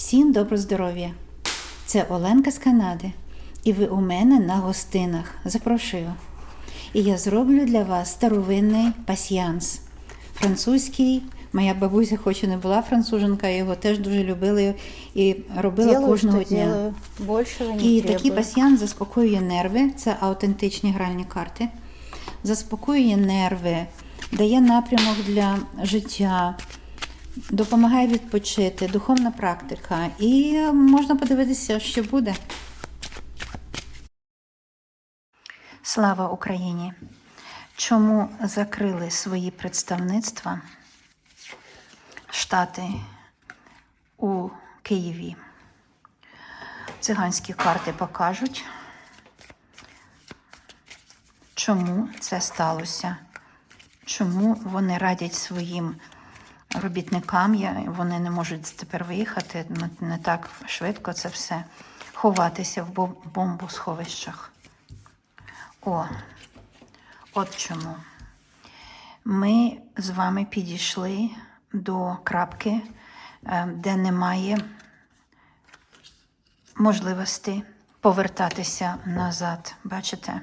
Всім добро здоров'я! Це Оленка з Канади, і ви у мене на гостинах. Запрошую. І я зроблю для вас старовинний пасьянс. Французький. Моя бабуся, хоч і не була француженка, його теж дуже любили і робила Делаю, кожного дня. Большего не І такий пасьян заспокоює нерви, це аутентичні гральні карти. Заспокоює нерви, дає напрямок для життя, допомагає відпочити, духовна практика. І можна подивитися, що буде. Слава Україні! Чому закрили свої представництва Штати у Києві? Циганські карти покажуть, чому це сталося, чому вони радять своїм робітникам, вони не можуть тепер виїхати, не так швидко це все, ховатися в бомбосховищах. О, от чому. Ми з вами підійшли до крапки, е, де немає можливості повертатися назад. Бачите?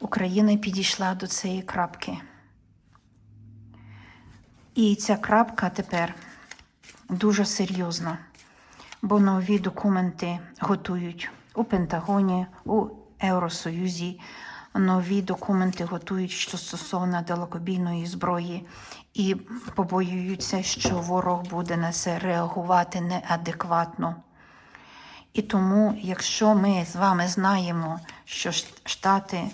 Україна підійшла до цієї крапки. І ця крапка тепер дуже серйозна, бо нові документи готують у Пентагоні, у Євросоюзі. Нові документи готують що стосовно далекобійної зброї і побоюються, що ворог буде на це реагувати неадекватно. І тому, якщо ми з вами знаємо, що Штати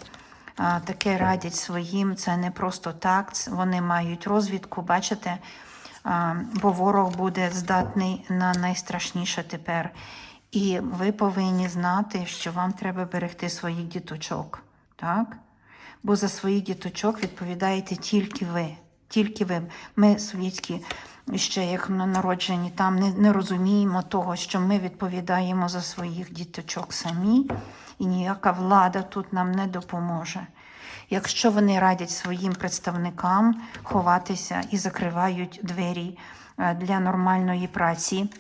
таке радять своїм, це не просто так, вони мають розвідку, бачите, бо ворог буде здатний на найстрашніше тепер. І ви повинні знати, що вам треба берегти своїх діточок, так? Бо за своїх діточок відповідаєте тільки ви. Тільки ви. Ми совєтські ще як на- народжені там не, не розуміємо того, що ми відповідаємо за своїх діточок самі, і ніяка влада тут нам не допоможе. Якщо вони радять своїм представникам ховатися і закривають двері е, для нормальної праці,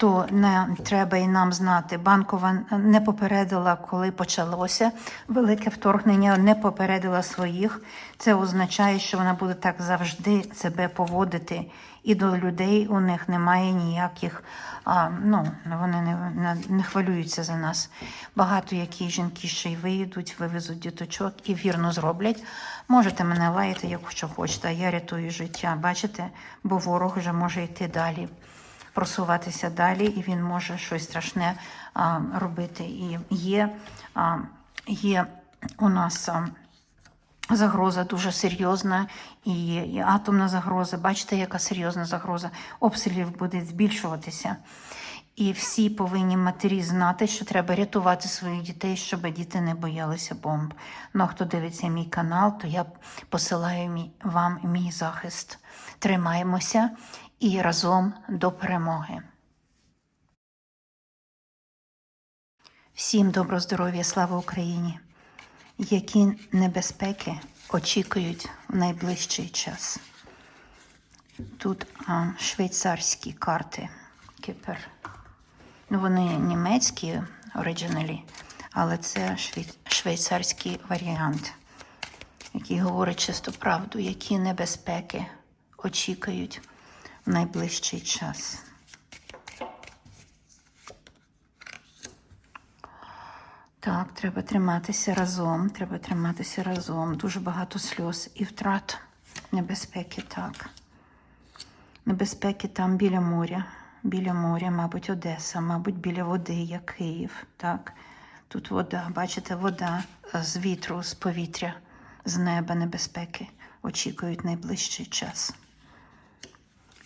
то не треба і нам знати. Банкова не попередила, коли почалося велике вторгнення, не попередила своїх. Це означає, що вона буде так завжди себе поводити. І до людей у них немає ніяких, а, ну, вони не, не, не хвилюються за нас. Багато які жінки ще й виїдуть, вивезуть діточок і вірно зроблять. Можете мене лаяти, як що хочете, я рятую життя. Бачите, бо ворог вже може йти далі просуватися далі, і він може щось страшне а, робити. І є, а, є у нас а, загроза дуже серйозна, і і атомна загроза. Бачите, яка серйозна загроза обстрілів буде збільшуватися. І всі повинні матері знати, що треба рятувати своїх дітей, щоб діти не боялися бомб. Ну, а хто дивиться мій канал, то я посилаю вам мій захист. Тримаємося і разом до перемоги. Всім добро здоров'я, слава Україні! Які небезпеки очікують в найближчий час? Тут а, швейцарські карти Кіпер. Ну, вони німецькі оригіналі, але це швейцарський варіант, який говорить чисто правду, які небезпеки очікують найближчий час. Так, треба триматися разом, треба триматися разом. Дуже багато сльоз і втрат небезпеки, так. Небезпеки там біля моря. Біля моря, мабуть, Одеса, мабуть, біля води, як Київ. Так. Тут вода, бачите, вода е, з вітру, з повітря, з неба небезпеки очікують найближчий час.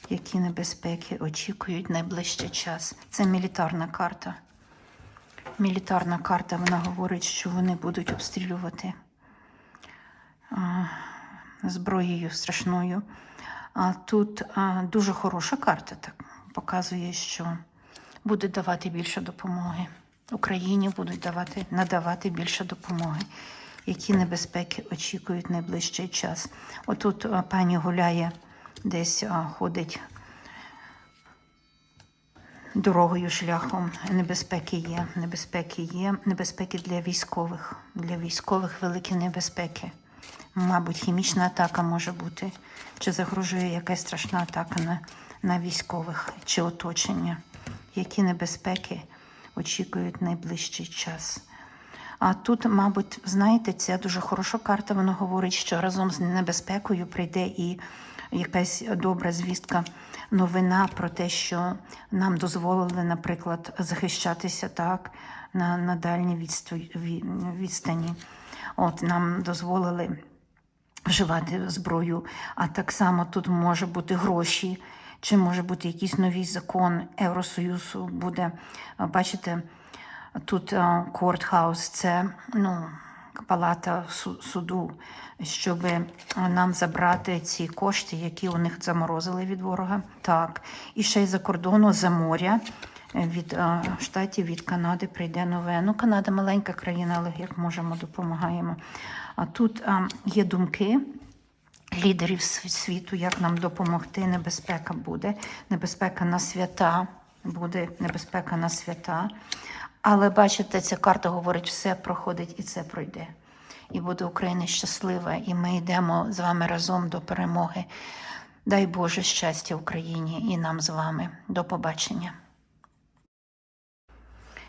Які небезпеки очікують найближчий час? Це мілітарна карта. Мілітарна карта, вона говорить, що вони будуть обстрілювати зброєю страшною. А тут дуже хороша карта, так показує, що буде давати більше допомоги. Україні будуть давати, надавати більше допомоги. Які небезпеки очікують найближчий час? Отут пані гуляє, десь ходить дорогою шляхом. Небезпеки є, небезпеки є, небезпеки для військових. Для військових великі небезпеки. Мабуть, хімічна атака може бути, чи загрожує якась страшна атака на, на військових чи оточення. Які небезпеки очікують найближчий час? А тут, мабуть, знаєте, це дуже хороша карта. Вона говорить, що разом з небезпекою прийде і якась добра звістка, новина про те, що нам дозволили, наприклад, захищатися так на, на дальній відстані. От нам дозволили вживати зброю, а так само тут може бути гроші, чи може бути якийсь новий закон Євросоюзу буде. Бачите, тут кортхаус це ну, палата суду, щоб нам забрати ці кошти, які у них заморозили від ворога. Так, і ще й за кордону, за моря. Від е, штатів, від Канади прийде нове. Ну, Канада маленька країна, але як можемо, допомагаємо. А тут е, є думки лідерів світу, як нам допомогти. Небезпека буде, небезпека на свята, буде небезпека на свята. Але бачите, ця карта говорить, все проходить і це пройде. І буде Україна щаслива, і ми йдемо з вами разом до перемоги. Дай Боже щастя Україні і нам з вами. До побачення.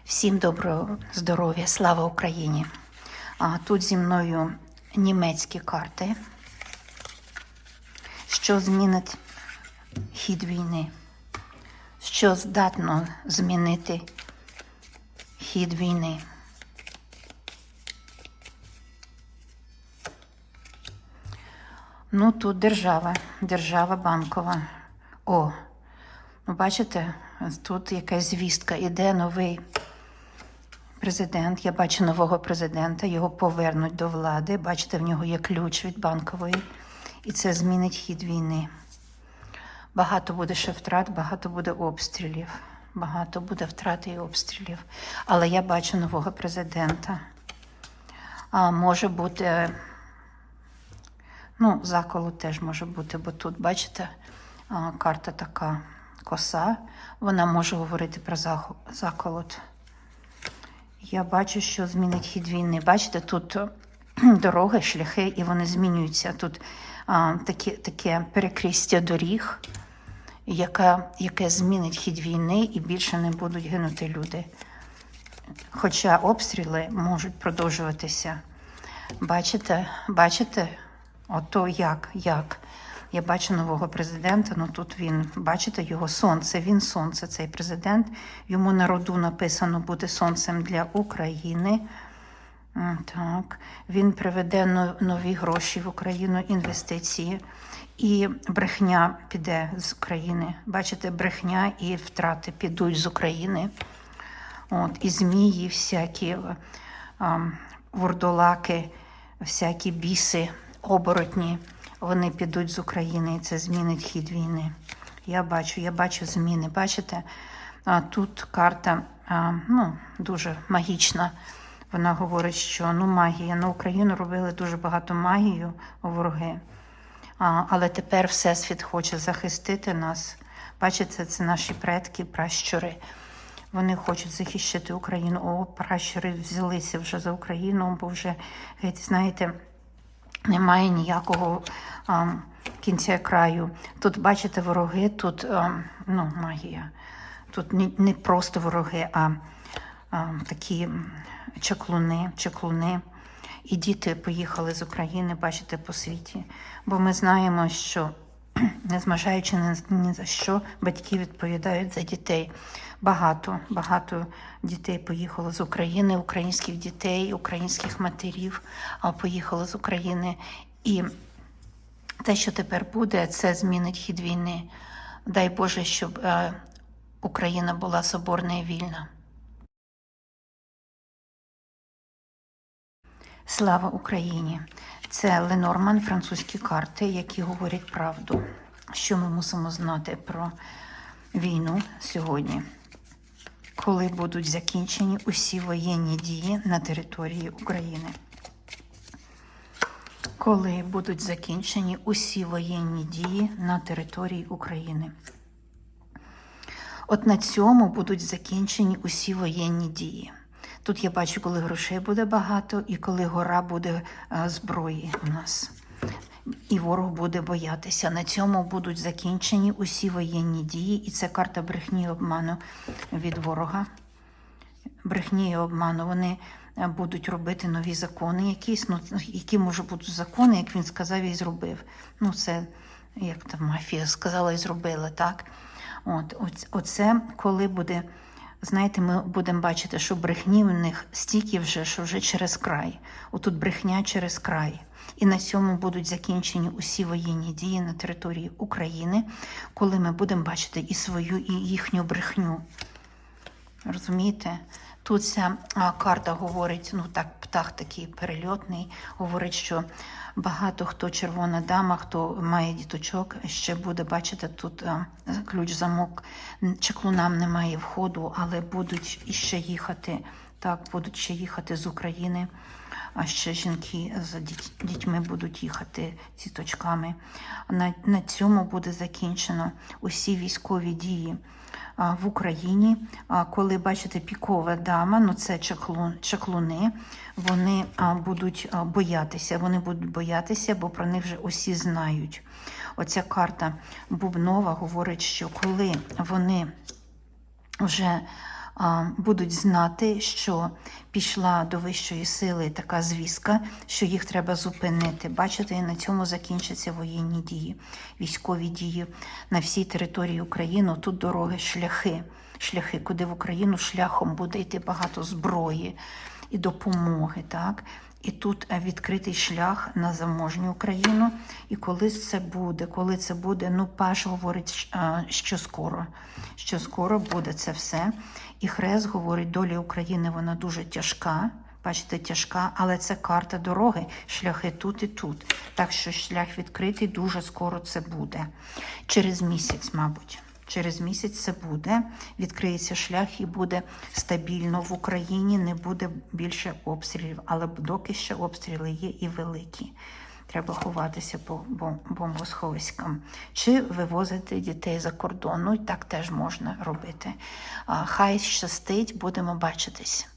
Всім доброго здоров'я, слава Україні! А тут зі мною німецькі карти, що змінить хід війни, що здатно змінити хід війни. Ну, тут держава, держава банкова. О, ну бачите, тут якась звістка. Іде новий президент. Я бачу нового президента, його повернуть до влади. Бачите, в нього є ключ від банкової, і це змінить хід війни. Багато буде ще втрат, багато буде обстрілів. Багато буде втрат і обстрілів. Але я бачу нового президента. А може бути, ну, заколот теж може бути, бо тут, бачите, карта така коса. Вона може говорити про заколот. Я бачу, що змінить хід війни. Бачите, тут е, дороги, шляхи, і вони змінюються. Тут а, таке, таке перекрістя доріг, яка, яке змінить хід війни, і більше не будуть гинути люди. Хоча обстріли можуть продовжуватися. Бачите, бачите, ото як, як. Я бачу нового президента, ну тут він, бачите, його сонце, він сонце, цей президент. Йому на роду написано бути сонцем для України. Так, він приведе нові гроші в Україну, інвестиції, і брехня піде з України. Бачите, брехня і втрати підуть з України. От, і змії, всякі а, вурдолаки, всякі біси, оборотні, вони підуть з України, і це змінить хід війни. Я бачу, я бачу зміни. Бачите, а, тут карта а, ну, дуже магічна. Вона говорить, що ну, магія на Україну робили дуже багато магію вороги. Але тепер Всесвіт хоче захистити нас. Бачите, це наші предки, пращури. Вони хочуть захищати Україну. О, пращури взялися вже за Україну, бо вже, геть, знаєте, немає ніякого а, кінця краю. Тут, бачите, вороги, тут а, ну, магія. Тут не просто вороги, а, а такі чаклуни, чаклуни. І діти поїхали з України, бачите, по світі. Бо ми знаємо, що незважаючи ні, за що, батьки відповідають за дітей. Багато, багато дітей поїхало з України, українських дітей, українських матерів а, поїхало з України. І те, що тепер буде, це змінить хід війни. Дай Боже, щоб е, Україна була соборна і вільна. Слава Україні! Це Ленорман, французькі карти, які говорять правду. Що ми мусимо знати про війну сьогодні, коли будуть закінчені усі воєнні дії на території України. Коли будуть закінчені усі воєнні дії на території України. От на цьому будуть закінчені усі воєнні дії. Тут я бачу, коли грошей буде багато і коли гора буде е, зброї у нас. І ворог буде боятися. На цьому будуть закінчені усі воєнні дії, і це карта брехні і обману від ворога. Брехні і обману. Вони е, будуть робити нові закони, якісь, ну, які може бути закони, як він сказав і зробив. Ну, це як там мафія сказала і зробила, так? От, оце коли буде. Знаєте, ми будемо бачити, що брехні в них стільки вже, що вже через край. Отут брехня через край. І на цьому будуть закінчені усі воєнні дії на території України, коли ми будемо бачити і свою, і їхню брехню. Розумієте? Тут ця карта говорить, ну так, птах такий перельотний, говорить, що багато хто червона дама, хто має діточок, ще буде бачити тут ключ замок. Чеклунам немає входу, але будуть іще їхати. Так, будуть ще їхати з України, а ще жінки з дітьми будуть їхати з діточками. На, на цьому буде закінчено усі військові дії в Україні. Коли бачите пікова дама, ну це чаклун, чаклуни, вони будуть боятися. Вони будуть боятися, бо про них вже усі знають. Оця карта Бубнова говорить, що коли вони вже будуть знати, що пішла до вищої сили така звістка, що їх треба зупинити. Бачите, і на цьому закінчаться воєнні дії, військові дії на всій території України. Тут дороги, шляхи, шляхи, куди в Україну шляхом буде йти багато зброї і допомоги. так? І тут е, відкритий шлях на заможню Україну. І коли це буде, коли це буде, ну Паш говорить, е, що скоро, що скоро буде це все. І Хрест говорить, доля України вона дуже тяжка. Бачите, тяжка, але це карта дороги, шляхи тут і тут. Так що шлях відкритий, дуже скоро це буде. Через місяць, мабуть. Через місяць це буде, відкриється шлях і буде стабільно в Україні, не буде більше обстрілів, але доки ще обстріли є і великі. Треба ховатися по бомбосховиськам. Чи вивозити дітей за кордон. Ну і так теж можна робити. Хай щастить, будемо бачитись.